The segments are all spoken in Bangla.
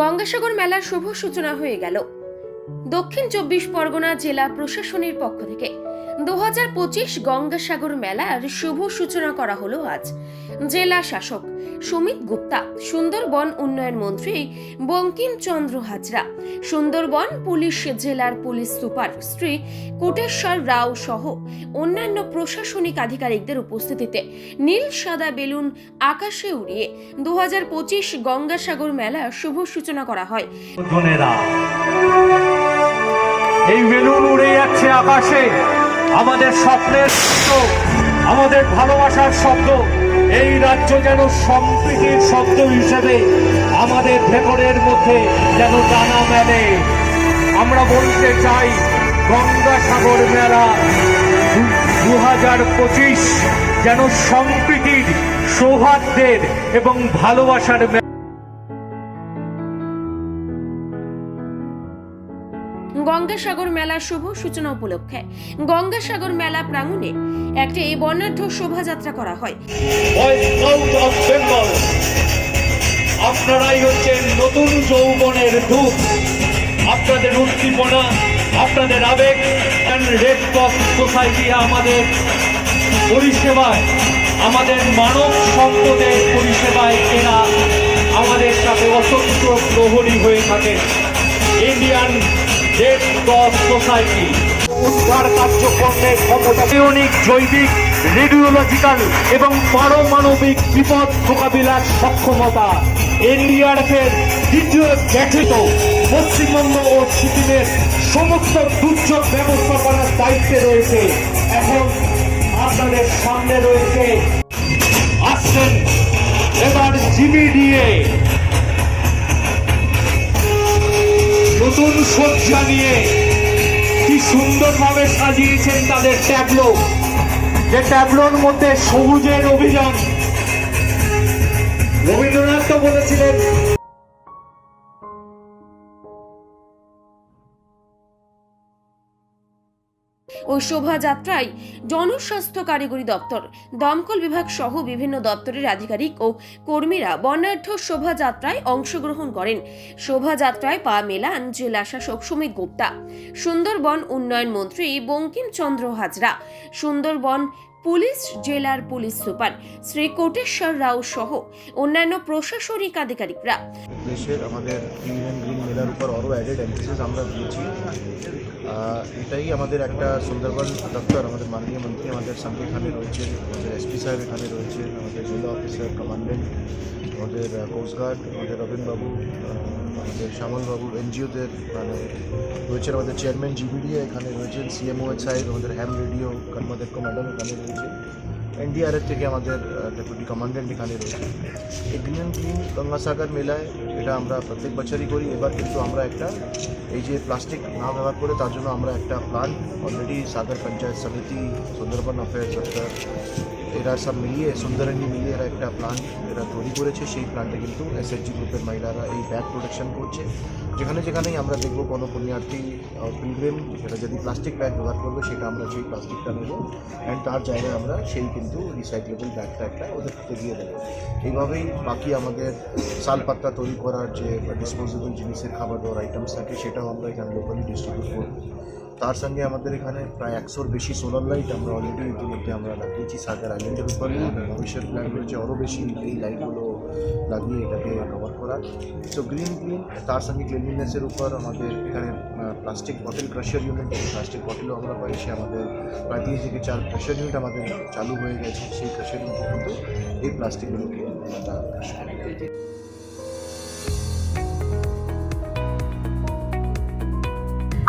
গঙ্গাসাগর মেলার শুভ সূচনা হয়ে গেল। দক্ষিণ চব্বিশ পরগনা জেলা প্রশাসনের পক্ষ থেকে দু হাজার পঁচিশ গঙ্গাসাগর মেলার শুভ সূচনা করা হলো আজ। জেলা শাসক সুমিত গুপ্তা, সুন্দরবন উন্নয়ন মন্ত্রী বঙ্কিমচন্দ্র হাজরা, সুন্দরবন পুলিশ জেলার পুলিশ সুপার শ্রী কোটেশ্বর রাও সহ অন্যান্য প্রশাসনিক আধিকারিকদের উপস্থিতিতে নীল সাদা বেলুন আকাশে উড়িয়ে দু হাজার পঁচিশ গঙ্গাসাগর মেলার শুভ সূচনা করা হয়। এই বেলুন উড়ে যাচ্ছে আকাশে। আমাদের স্বপ্নের শব্দ, আমাদের ভালোবাসার শব্দ, এই রাজ্য যেন সম্প্রীতির শব্দ হিসেবে আমাদের ভেতরের মধ্যে যেন জানা মেলে। আমরা বলতে চাই, গঙ্গাসাগর মেলা দু হাজার পঁচিশ যেন সম্প্রীতির সৌহার্দ্যের এবং ভালোবাসার গঙ্গাসাগর মেলার শুভ সূচনা উপলক্ষে গঙ্গাসাগর মেলা প্রাঙ্গণে একটি বর্ণাঢ্য শোভাযাত্রা করা হয়। আপনারাই হচ্ছেন নতুন যৌবনের দূত আপনাদের উদ্দীপনা, আপনাদের আবেগ রেড ক্রস সোসাইটি আমাদের পরিষেবায়, আমাদের মানব সম্পদের পরিষেবায় এরা আমাদের সাথে অসংখ্য প্রহরী হয়ে থাকেন। ইন্ডিয়ান রেড ক্রস সোসাইটি উদ্ধার কার্যক্রমের ক্ষমতা জৈবিক রেডিওলজিক্যাল এবং পারমাণবিক বিপদ মোকাবিলার সক্ষমতা। এনডিআরএফের দ্বিতীয় গঠিত পশ্চিমবঙ্গ ও সিকিমের সমস্ত দুর্যোগ ব্যবস্থাপনার দায়িত্বে রয়েছে। এখন আপনাদের সামনে রয়েছে। আসছেন এবার জিবি দিয়ে সজ্জা নিয়ে কি সুন্দরভাবে সাজিয়েছেন তাদের ট্যাবলো। যে ট্যাবলোর মধ্যে সবুজের অভিযান। রবীন্দ্রনাথ তো বলেছিলেন ওই শোভাযাত্রায় জনস্বাস্থ্য কারিগরি দপ্তর, দমকল বিভাগ সহ বিভিন্ন দপ্তরের আধিকারিক ও কর্মীরা বর্ণাঢ্য শোভাযাত্রায় অংশগ্রহণ করেন। শোভাযাত্রায় পা মেলান জেলা শাসক সুমিত গুপ্তা, সুন্দরবন উন্নয়ন মন্ত্রী বঙ্কিমচন্দ্র হাজরা, সুন্দরবন পুলিশ, জেলার পুলিশ সুপার শ্রী কোটেশ্বর রাও সহ অন্যান্য প্রশাসনিক আধিকারিকরা। দেশের আমাদের অ্যান্ড গ্রিন মেলার উপর আরও অ্যাডেড এমফেসিস আমরা দিয়েছি। এটাই আমাদের একটা সুন্দরবন দপ্তর, আমাদের মাননীয় মন্ত্রী আমাদের সঙ্গে এখানে রয়েছে আমাদের এসপি সাহেব এখানে রয়েছে আমাদের জেলা অফিসার কমান্ডেন্ট আমাদের কোস্টগার্ড আমাদের রবীন্দ্রবাবু আমাদের শ্যামলবাবু এনজিওদের মানে রয়েছেন আমাদের চেয়ারম্যান জিবিডিএ এখানে রয়েছেন সিএমও সাহেব আমাদের হ্যাম রেডিও কর্মাধ্যক্ষ ম্যাডাম এখানে রয়েছে এনডিআরএফ থেকে আমাদের ডেপুটি কমান্ডেন্ট এখানে রয়েছে এই গ্রিন ক্লিন গঙ্গাসাগর মেলায় এটা আমরা প্রত্যেক বছরই করি। এবার কিন্তু আমরা একটা, এই যে প্লাস্টিক না ব্যবহার করে তার জন্য আমরা একটা প্ল্যান অলরেডি সাগর পঞ্চায়েত সমিতি, সুন্দরবন অ্যাফেয়ার্স দপ্তর এরা সব মিলিয়ে সুন্দরানী মিলিয়ে এরা একটা প্ল্যান এরা তৈরি করেছে। সেই প্ল্যানটা কিন্তু এসএসজি গ্রুপের মহিলারা এই ব্যাগ প্রোটেকশন করছে। যেখানে যেখানেই আমরা দেখব কোনো পুণ্যার্থী পিলগ্রিম সেটা যদি প্লাস্টিক ব্যাগ ব্যবহার করবে, সেটা আমরা সেই প্লাস্টিকটা নেব। অ্যান্ড তার জায়গায় আমরা সেই কিন্তু রিসাইক্লেবল ব্যাগটা একটা ওদের হাতে দিয়ে দেবো। এইভাবেই বাকি আমাদের শালপাত্তা তৈরি করার যে ডিসপোজেবল জিনিসের খাবার দাবার আইটেমস থাকে, সেটাও আমরা এখানে লোকালি ডিস্ট্রিবিউট করব। তার সঙ্গে আমাদের এখানে প্রায় একশোর বেশি সোলার লাইট আমরা অলরেডি ইতিমধ্যে আমরা লাগিয়েছি সাগর আইল্যান্ডের উপরে। ভবিষ্যৎ প্ল্যান রয়েছে আরও বেশি এই লাইটগুলো লাগিয়ে এটাকে কভার করার। সো গ্রিন ক্লিন তার সঙ্গে ক্লিনলিনেসের উপর আমাদের এখানে plastic bottle crusher unit plastic বটলও আমরা পাইছি আমাদের প্রায় তিন থেকে চার ক্রাশার ইউনিট আমাদের চালু হয়ে গেছে। সেই ক্রাশার ইউনিট কিন্তু এই প্লাস্টিকগুলোকে আমরা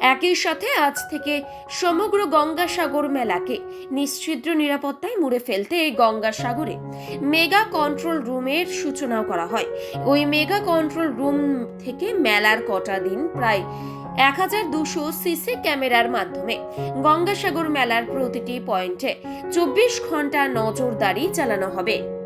একই সাথে আজ থেকে সমগ্র গঙ্গাসাগর মেলাকে নিশ্চিদ্র নিরাপত্তায় মুড়ে ফেলতে এই গঙ্গাসাগরে মেগা কন্ট্রোল রুমের সূচনাও করা হয়। ওই মেগা কন্ট্রোল রুম থেকে মেলার কটা দিন প্রায় এক হাজার দুশো সিসি ক্যামেরার মাধ্যমে গঙ্গাসাগর মেলার প্রতিটি পয়েন্টে চব্বিশ ঘণ্টা নজরদারি চালানো হবে।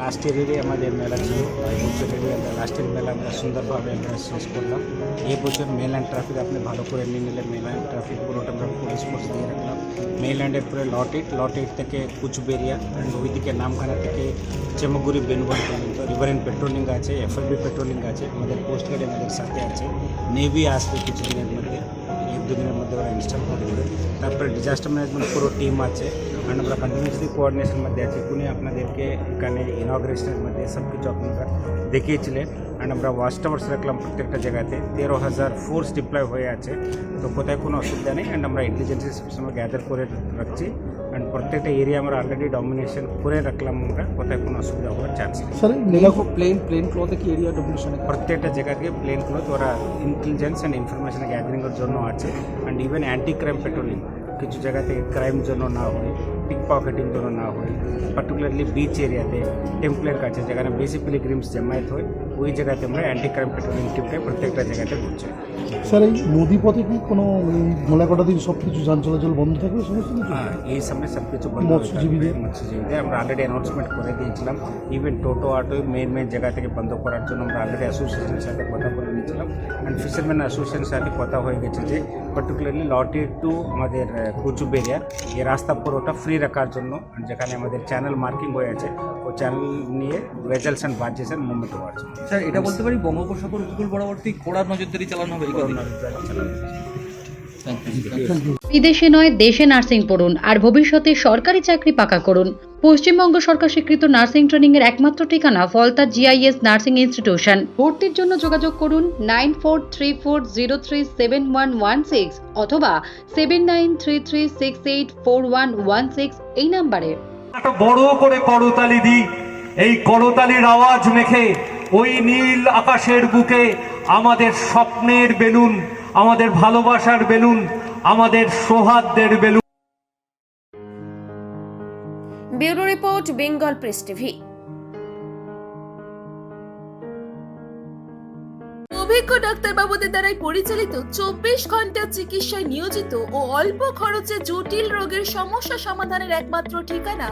লাস্ট ইয়ারেরই আমাদের মেলা ছিল এই বছরের লাস্টের মেলা আমরা সুন্দরভাবে আমরা শেষ করলাম এই বছর মেল্যান্ড ট্রাফিক আপনি ভালো করে নিয়ে নিলে মেল্যান্ড ট্রাফিক পুরোটা আমরা পুলিশ ফোর্স দিয়ে রাখলাম মেল্যান্ডের পরে লট এইট লট এইট থেকে কুচবেরিয়া অ্যান্ড ওইদিকে নামখানা থেকে চেমগুড়ি বেনবন পর্যন্ত রিভারেন পেট্রোলিং আছে এফএলবি পেট্রোলিং আছে আমাদের কোস্ট গার্ড আমাদের সাথে আছে নেভি আসবে কিছুদিনের মধ্যে এক দুদিনের মধ্যে ওরা ইনস্টল করে দেবে তারপরে ডিজাস্টার ম্যানেজমেন্ট পুরো টিম আছে অ্যান্ড আমরা কন্টিনিউসলি কোঅর্ডিনেশন মধ্যে আছি উনি আপনাদেরকে এখানে ইনগ্রেশনের মধ্যে সব কিছু আপনারা দেখিয়েছিলেন অ্যান্ড আমরা ওয়াচ টাওয়ার্স রাখলাম প্রত্যেকটা জায়গাতে তেরো হাজার ফোর্স ডিপ্লয় হয়ে আছে তো কোথায় কোনো অসুবিধা নেই অ্যান্ড আমরা ইন্টেলিজেন্সি সবসময় গ্যাদার করে রাখছি এন্ড প্রত্যেকটা এরিয়া আমরা অলরেডি ডমিনেশন করে রাখলাম আমরা কোথায় কোনো অসুবিধা হওয়ার চান্স নেই স্যার নীলাভ প্লেন প্লেন ক্লথে কি এরিয়া ডমিনেশন প্রত্যেকটা জায়গাকে প্লেন ক্লথ ওরা ইন্টেলিজেন্স অ্যান্ড ইনফরমেশন গ্যাদারিংয়ের জন্য আছে and even anti crime patrolling কিছু জায়গাতে থেকে ক্রাইমের জন্য না হয় পিক পকেটিং জন্য না হয় পার্টিকুলারলি বিচ এরিয়াতে টেম্পলের কাছে যেখানে বেশি পিলিগ্রিমস জমায়েত হয় ওই জায়গাতে আমরা অ্যান্টি ক্রাইম পেট্রোলিং টিমটা প্রত্যেকটা জায়গাতে ঘুরছি। স্যার এই নদী পথে কি কোনো এই মেলা কটা দিন সব কিছু যান চলাচল বন্ধ থাকবে সমস্ত কিছু হ্যাঁ এই সময় সব কিছু বন্ধ মৎস্যজীবীদের? মৎস্যজীবীদের আমরা অলরেডি অ্যানাউন্সমেন্ট করে দিয়েছিলাম। Even toto auto main main জায়গা থেকে বন্ধ করার জন্য আমরা অলরেডি অ্যাসোসিয়েশনের সাথে কথা বলে নিয়েছিলাম। অ্যান্ড ফিশারম্যান অ্যাসোসিয়েশনের সাথে কথা হয়ে গেছে যে পার্টিকুলারলি লটে টু আমাদের কুচুবেরিয়া এই রাস্তা পুরোটা ফ্রি রাখার জন্য যেখানে আমাদের চ্যানেল মার্কিং হয়ে আছে। চ্যানেল নিয়ে ভেজালস অ্যান্ড মুভমেন্ট হওয়ার স্যার এটা বলতে পারি বঙ্গোপসাগর উপকূল বরাবর্তী কড়া নজরদারি চালানো হবে বিদেশে নয় দেশে নার্সিং পড়ুন আর ভবিষ্যতে সরকারি চাকরি পাকা করুন। পশ্চিমবঙ্গ সরকার স্বীকৃত নার্সিং ট্রেনিং এর একমাত্র ঠিকানা ফলতা জিআইএস নার্সিং ইনস্টিটিউশন ভর্তির জন্য যোগাযোগ করুন nine four three four zero three seven one one six অথবা seven nine three three six eight four one one six এই নাম্বারে বড় করে করতালি দিই এই করতালির আওয়াজ মেখে ওই নীল আকাশের বুকে আমাদের স্বপ্নের বেলুন, আমাদের ভালোবাসার বেলুন, আমাদের সৌহার্দ্যের balloon. Bureau report, Bengal press TV. অভিজ্ঞ ডাক্তারবাবুদের দ্বারাই পরিচালিত চব্বিশ ঘণ্টা চিকিৎসায় নিয়োজিত ও অল্প খরচে জটিল রোগের সমস্যা সমাধানের একমাত্র ঠিকানা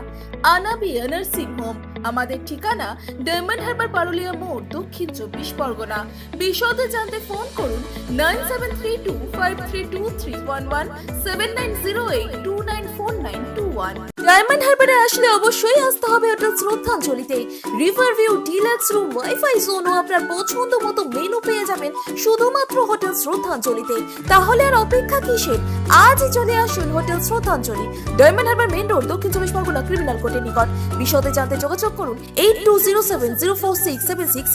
আনাবিয়া নার্সিং হোম। আমাদের ঠিকানা ডায়মন্ড হারবার পারুলিয়া মোড়। দক্ষিণ চব্বিশ পরগনা। বিশদে জানতে ফোন করুন nine seven three two five three two three one one, seven nine zero eight two nine four nine two one. Diamond হারবারে আসলে অবশ্যই আসতে হবে hotel শ্রদ্ধাঞ্জলিতে। River view deluxe room wifi zone ও আপনার পছন্দ মতো মেনু পেয়ে যাবেন শুধুমাত্র হোটেল শ্রদ্ধাঞ্জলিতে। তাহলে আর অপেক্ষা কিসের? আজই চলে আসুন হোটেল শ্রদ্ধাঞ্জলি ডায়মন্ড হারবার মেন রোড, দক্ষিণ চব্বিশ পরগনা ক্রিমিনাল কোর্টের নিকট। বিশদে জানতে যোগাযোগ করুন eight two zero seven zero four six seven six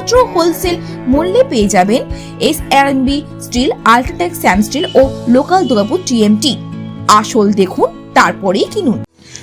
একমাত্র হোলসেল মূল্যে পেয়ে যাবেন S R B steel UltraTech Sam steel ও লোকাল দুর্গাপুর টিএমটি আসল দেখুন, তারপরেই কিনুন।